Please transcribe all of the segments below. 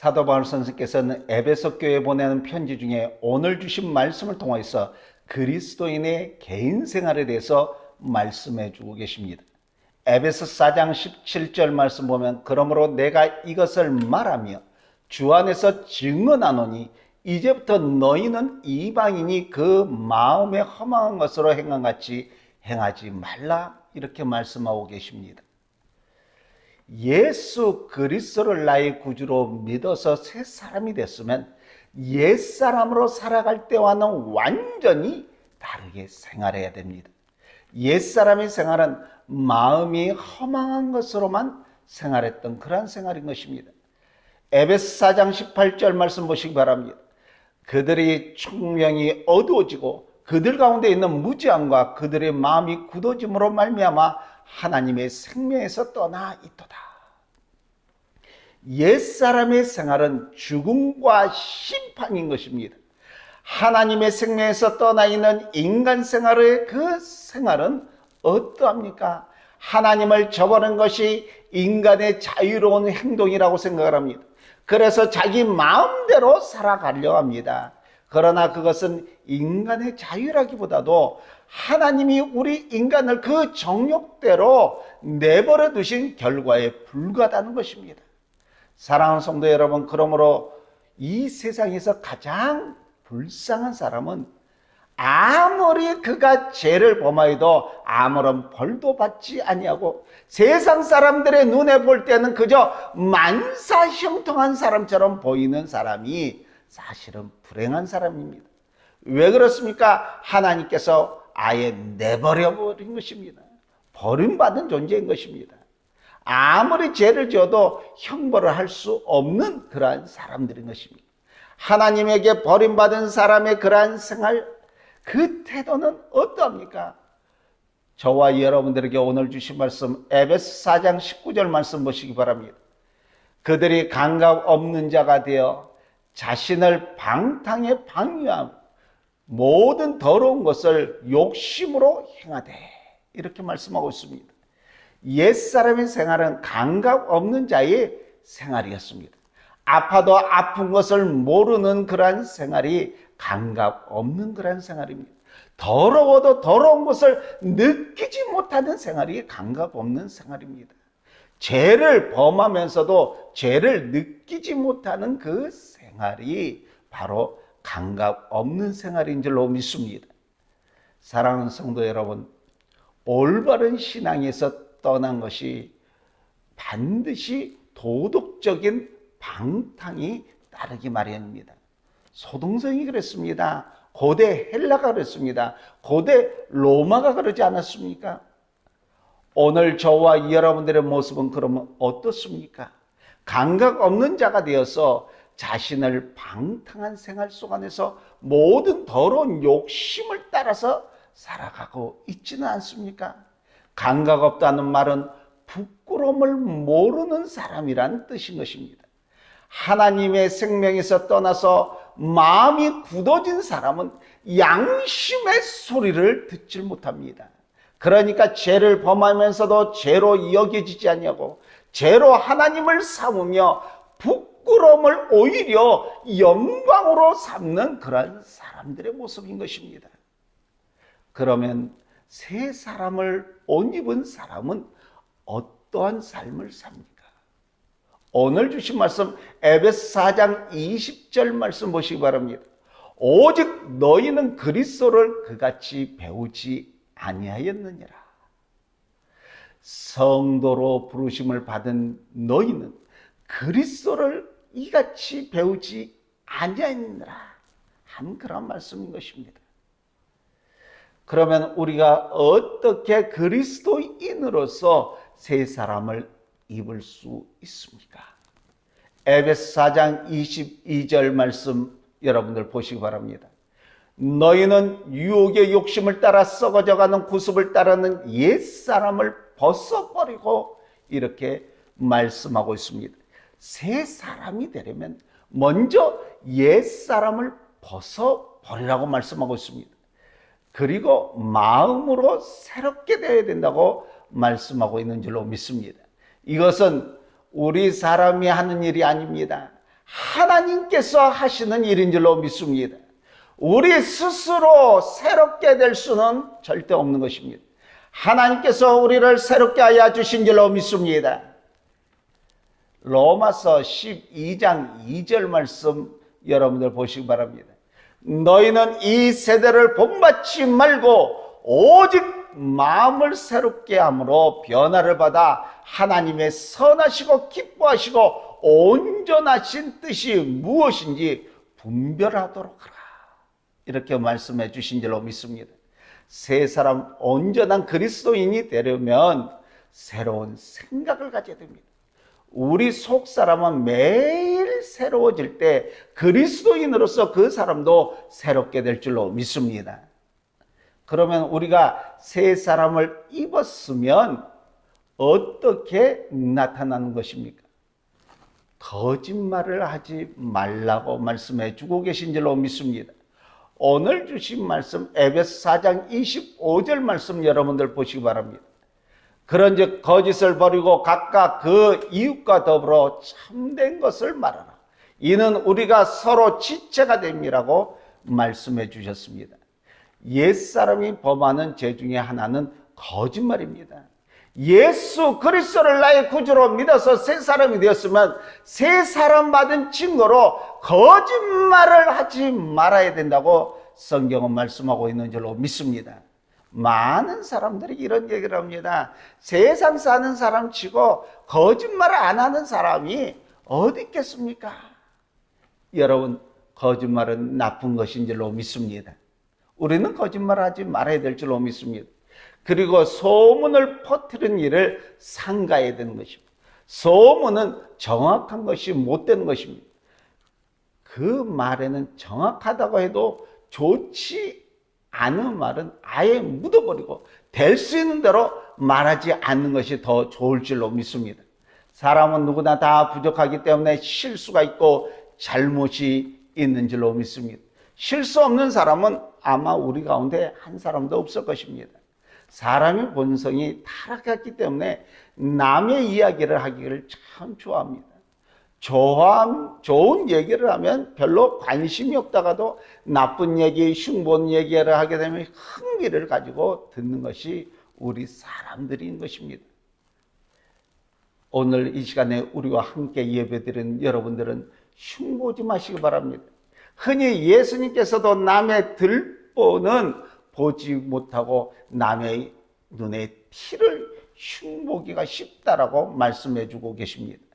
사도 바울 선생께서는 에베소 교회에 보내는 편지 중에 오늘 주신 말씀을 통해서 그리스도인의 개인 생활에 대해서 말씀해 주고 계십니다. 에베소 4장 17절 말씀 보면 그러므로 내가 이것을 말하며 주 안에서 증언하노니 이제부터 너희는 이방인이 그 마음에 허망한 것으로 행한 같이 행하지 말라 이렇게 말씀하고 계십니다. 예수 그리스도를 나의 구주로 믿어서 새 사람이 됐으면 옛 사람으로 살아갈 때와는 완전히 다르게 생활해야 됩니다. 옛 사람의 생활은 마음이 허망한 것으로만 생활했던 그러한 생활인 것입니다. 에베스 4장 18절 말씀 보시기 바랍니다. 그들이 총명이 어두워지고 그들 가운데 있는 무지함과 그들의 마음이 굳어짐으로 말미암아 하나님의 생명에서 떠나 있도다. 옛사람의 생활은 죽음과 심판인 것입니다. 하나님의 생명에서 떠나 있는 인간 생활의 그 생활은 어떠합니까? 하나님을 저버린 것이 인간의 자유로운 행동이라고 생각을 합니다. 그래서 자기 마음대로 살아가려 합니다. 그러나 그것은 인간의 자유라기보다도 하나님이 우리 인간을 그 정욕대로 내버려 두신 결과에 불과하다는 것입니다. 사랑하는 성도 여러분, 그러므로 이 세상에서 가장 불쌍한 사람은 아무리 그가 죄를 범하여도 아무런 벌도 받지 아니하고 세상 사람들의 눈에 볼 때는 그저 만사 형통한 사람처럼 보이는 사람이 사실은 불행한 사람입니다. 왜 그렇습니까? 하나님께서 아예 내버려 버린 것입니다. 버림받은 존재인 것입니다. 아무리 죄를 지어도 형벌을 할 수 없는 그러한 사람들인 것입니다. 하나님에게 버림받은 사람의 그러한 생활, 그 태도는 어떠합니까? 저와 여러분들에게 오늘 주신 말씀, 에베스 4장 19절 말씀 보시기 바랍니다. 그들이 감각 없는 자가 되어 자신을 방탕에 방유함, 모든 더러운 것을 욕심으로 행하되, 이렇게 말씀하고 있습니다. 옛사람의 생활은 감각 없는 자의 생활이었습니다. 아파도 아픈 것을 모르는 그러한 생활이 감각 없는 그러한 생활입니다. 더러워도 더러운 것을 느끼지 못하는 생활이 감각 없는 생활입니다. 죄를 범하면서도 죄를 느끼지 못하는 그 생활이 바로 감각 없는 생활인 줄로 믿습니다. 사랑하는 성도 여러분, 올바른 신앙에서 떠난 것이 반드시 도덕적인 방탕이 따르기 마련입니다. 소동성이 그랬습니다. 고대 헬라가 그랬습니다. 고대 로마가 그러지 않았습니까? 오늘 저와 여러분들의 모습은 그러면 어떻습니까? 감각 없는 자가 되어서 자신을 방탕한 생활 속 안에서 모든 더러운 욕심을 따라서 살아가고 있지는 않습니까? 감각 없다는 말은 부끄러움을 모르는 사람이란 뜻인 것입니다. 하나님의 생명에서 떠나서 마음이 굳어진 사람은 양심의 소리를 듣질 못합니다. 그러니까 죄를 범하면서도 죄로 여겨지지 않냐고 죄로 하나님을 삼으며 부끄러움을 오히려 영광으로 삼는 그런 사람들의 모습인 것입니다. 그러면 새 사람을 옷 입은 사람은 어떠한 삶을 삽니까? 오늘 주신 말씀 에베스 4장 20절 말씀 보시기 바랍니다. 오직 너희는 그리스도를 그같이 배우지 아니하였느니라. 성도로 부르심을 받은 너희는 그리스도를 이같이 배우지 아니하였느니라. 한 그런 말씀인 것입니다. 그러면 우리가 어떻게 그리스도인으로서 새 사람을 입을 수 있습니까? 에베스 4장 22절 말씀 여러분들 보시기 바랍니다. 너희는 유혹의 욕심을 따라 썩어져가는 구습을 따르는 옛 사람을 벗어버리고 이렇게 말씀하고 있습니다. 새 사람이 되려면 먼저 옛 사람을 벗어버리라고 말씀하고 있습니다. 그리고 마음으로 새롭게 되어야 된다고 말씀하고 있는 줄로 믿습니다. 이것은 우리 사람이 하는 일이 아닙니다. 하나님께서 하시는 일인 줄로 믿습니다. 우리 스스로 새롭게 될 수는 절대 없는 것입니다. 하나님께서 우리를 새롭게 하여 주신 줄로 믿습니다. 로마서 12장 2절 말씀 여러분들 보시기 바랍니다. 너희는 이 세대를 본받지 말고 오직 마음을 새롭게 함으로 변화를 받아 하나님의 선하시고 기뻐하시고 온전하신 뜻이 무엇인지 분별하도록 하라. 이렇게 말씀해 주신 줄로 믿습니다. 세 사람 온전한 그리스도인이 되려면 새로운 생각을 가져야 됩니다. 우리 속 사람은 매일 새로워질 때 그리스도인으로서 그 사람도 새롭게 될 줄로 믿습니다. 그러면 우리가 새 사람을 입었으면 어떻게 나타나는 것입니까? 거짓말을 하지 말라고 말씀해 주고 계신 줄로 믿습니다. 오늘 주신 말씀 에베스 4장 25절 말씀 여러분들 보시기 바랍니다. 그런즉 거짓을 버리고 각각 그 이웃과 더불어 참된 것을 말하라. 이는 우리가 서로 지체가 됨이라고 말씀해 주셨습니다. 옛사람이 범하는 죄 중에 하나는 거짓말입니다. 예수 그리스도를 나의 구주로 믿어서 새 사람이 되었으면 새 사람 받은 증거로 거짓말을 하지 말아야 된다고 성경은 말씀하고 있는 줄로 믿습니다. 많은 사람들이 이런 얘기를 합니다. 세상 사는 사람 치고 거짓말을 안 하는 사람이 어디 있겠습니까? 여러분, 거짓말은 나쁜 것인 줄로 믿습니다. 우리는 거짓말을 하지 말아야 될 줄로 믿습니다. 그리고 소문을 퍼뜨리는 일을 상가해야 되는 것입니다. 소문은 정확한 것이 못 되는 것입니다. 그 말에는 정확하다고 해도 좋지 않은 말은 아예 묻어버리고 될 수 있는 대로 말하지 않는 것이 더 좋을 줄로 믿습니다. 사람은 누구나 다 부족하기 때문에 실수가 있고 잘못이 있는 줄로 믿습니다. 실수 없는 사람은 아마 우리 가운데 한 사람도 없을 것입니다. 사람의 본성이 타락했기 때문에 남의 이야기를 하기를 참 좋아합니다. 좋아, 좋은 얘기를 하면 별로 관심이 없다가도 나쁜 얘기, 흉본 얘기를 하게 되면 흥미를 가지고 듣는 것이 우리 사람들인 것입니다. 오늘 이 시간에 우리와 함께 예배드린 여러분들은 흉보지 마시기 바랍니다. 흔히 예수님께서도 남의 들보는 보지 못하고 남의 눈에 티를 흉보기가 쉽다라고 말씀해 주고 계십니다.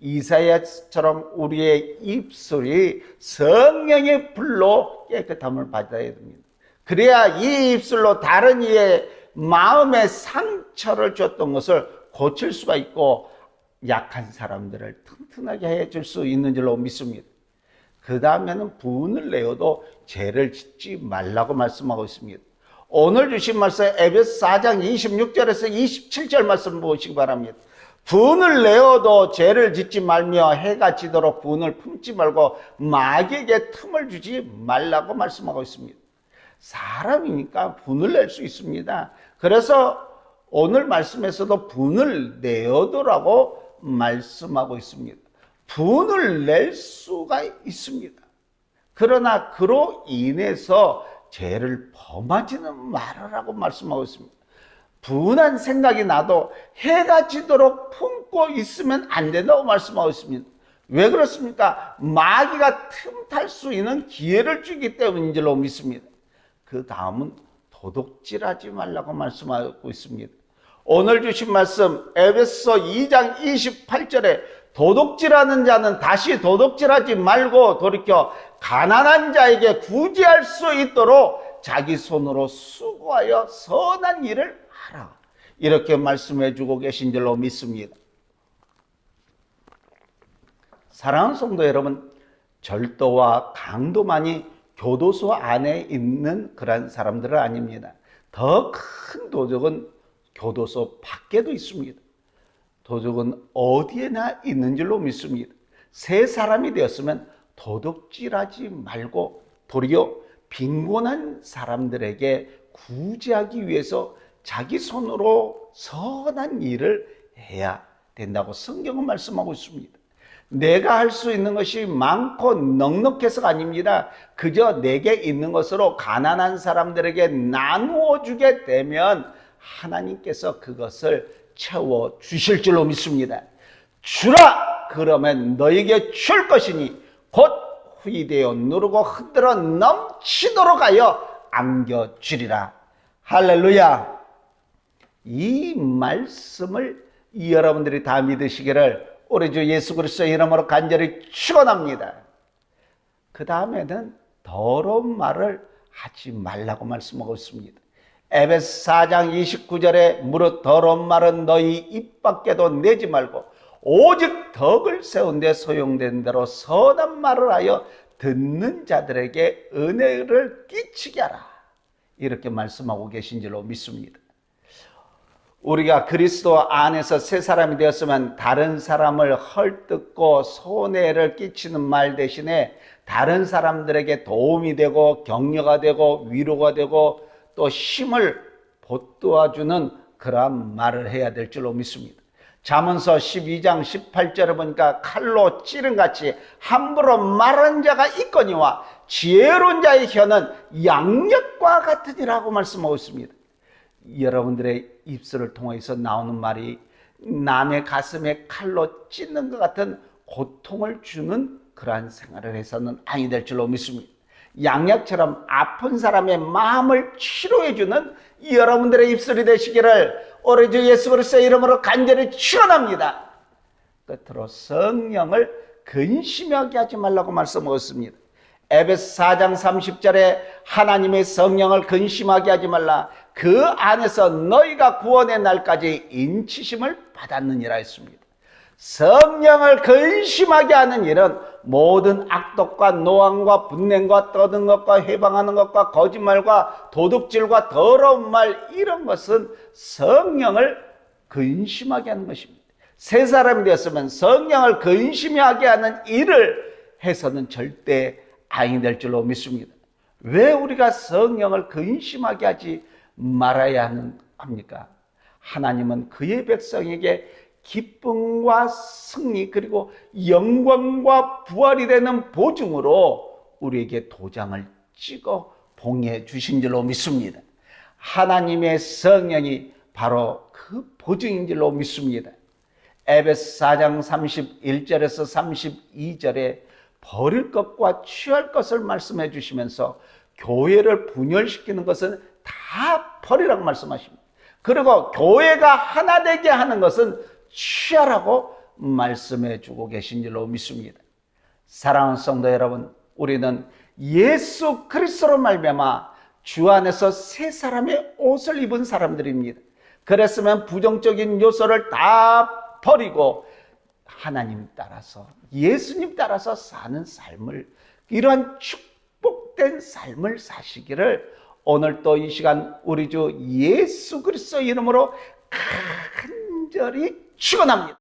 이사야처럼 우리의 입술이 성령의 불로 깨끗함을 받아야 됩니다. 그래야 이 입술로 다른 이의 마음의 상처를 줬던 것을 고칠 수가 있고 약한 사람들을 튼튼하게 해줄 수 있는 줄로 믿습니다. 그 다음에는 분을 내어도 죄를 짓지 말라고 말씀하고 있습니다. 오늘 주신 말씀 에베스 4장 26절에서 27절 말씀 보시기 바랍니다. 분을 내어도 죄를 짓지 말며 해가 지도록 분을 품지 말고 마귀에게 틈을 주지 말라고 말씀하고 있습니다. 사람이니까 분을 낼 수 있습니다. 그래서 오늘 말씀에서도 분을 내어도라고 말씀하고 있습니다. 분을 낼 수가 있습니다. 그러나 그로 인해서 죄를 범하지는 말아라고 말씀하고 있습니다. 분한 생각이 나도 해가 지도록 품고 있으면 안 된다고 말씀하고 있습니다. 왜 그렇습니까? 마귀가 틈탈 수 있는 기회를 주기 때문인 줄로 믿습니다. 그 다음은 도둑질하지 말라고 말씀하고 있습니다. 오늘 주신 말씀 에베소 2장 28절에 도둑질하는 자는 다시 도둑질하지 말고 돌이켜 가난한 자에게 구제할 수 있도록 자기 손으로 수고하여 선한 일을 하라. 이렇게 말씀해 주고 계신 줄로 믿습니다. 사랑하는 성도 여러분, 절도와 강도만이 교도소 안에 있는 그런 사람들은 아닙니다. 더 큰 도적은 교도소 밖에도 있습니다. 도적은 어디에나 있는 줄로 믿습니다. 새 사람이 되었으면 도둑질하지 말고 도리어 빈곤한 사람들에게 구제하기 위해서 자기 손으로 선한 일을 해야 된다고 성경은 말씀하고 있습니다. 내가 할 수 있는 것이 많고 넉넉해서가 아닙니다. 그저 내게 있는 것으로 가난한 사람들에게 나누어 주게 되면 하나님께서 그것을 채워 주실 줄로 믿습니다. 주라! 그러면 너에게 줄 것이니 곧 후이되어 누르고 흔들어 넘치도록 하여 안겨주리라. 할렐루야! 이 말씀을 여러분들이 다 믿으시기를 우리 주 예수 그리스도의 이름으로 간절히 축원합니다. 그 다음에는 더러운 말을 하지 말라고 말씀하고 있습니다. 에베스 4장 29절에 무릇 더러운 말은 너희 입 밖에도 내지 말고 오직 덕을 세운 데 소용된 대로 선한 말을 하여 듣는 자들에게 은혜를 끼치게 하라. 이렇게 말씀하고 계신 줄로 믿습니다. 우리가 그리스도 안에서 새 사람이 되었으면 다른 사람을 헐뜯고 손해를 끼치는 말 대신에 다른 사람들에게 도움이 되고 격려가 되고 위로가 되고 또 힘을 돋도와주는 그러한 말을 해야 될 줄로 믿습니다. 잠언서 12장 18절에 보니까 칼로 찌른 같이 함부로 말하는 자가 있거니와 지혜로운 자의 혀는 양력과 같으니라고 말씀하고 있습니다. 여러분들의 입술을 통해서 나오는 말이 남의 가슴에 칼로 찢는 것 같은 고통을 주는 그러한 생활을 해서는 아니 될 줄로 믿습니다. 양약처럼 아픈 사람의 마음을 치료해주는 여러분들의 입술이 되시기를 오래 주 예수 그리스도의 이름으로 간절히 축원합니다. 끝으로 성령을 근심하게 하지 말라고 말씀하셨습니다. 에베스 4장 30절에 하나님의 성령을 근심하게 하지 말라. 그 안에서 너희가 구원의 날까지 인치심을 받았느니라 했습니다. 성령을 근심하게 하는 일은 모든 악독과 노함과 분냄과 떠든 것과 해방하는 것과 거짓말과 도둑질과 더러운 말 이런 것은 성령을 근심하게 하는 것입니다. 새 사람이 되었으면 성령을 근심하게 하는 일을 해서는 절대 아니 될 줄로 믿습니다. 왜 우리가 성령을 근심하게 하지 말아야 합니까? 하나님은 그의 백성에게 기쁨과 승리 그리고 영광과 부활이 되는 보증으로 우리에게 도장을 찍어 봉해 주신 줄로 믿습니다. 하나님의 성령이 바로 그 보증인 줄로 믿습니다. 에베스 4장 31절에서 32절에 버릴 것과 취할 것을 말씀해 주시면서 교회를 분열시키는 것은 다 버리라고 말씀하십니다. 그리고 교회가 하나 되게 하는 것은 취하라고 말씀해 주고 계신 줄로 믿습니다. 사랑하는 성도 여러분, 우리는 예수 그리스도로 말미암아 주 안에서 새 사람의 옷을 입은 사람들입니다. 그랬으면 부정적인 요소를 다 버리고 하나님 따라서 예수님 따라서 사는 삶을 이러한 축복된 삶을 사시기를 오늘 또 이 시간 우리 주 예수 그리스도 이름으로 간절히 축원합니다.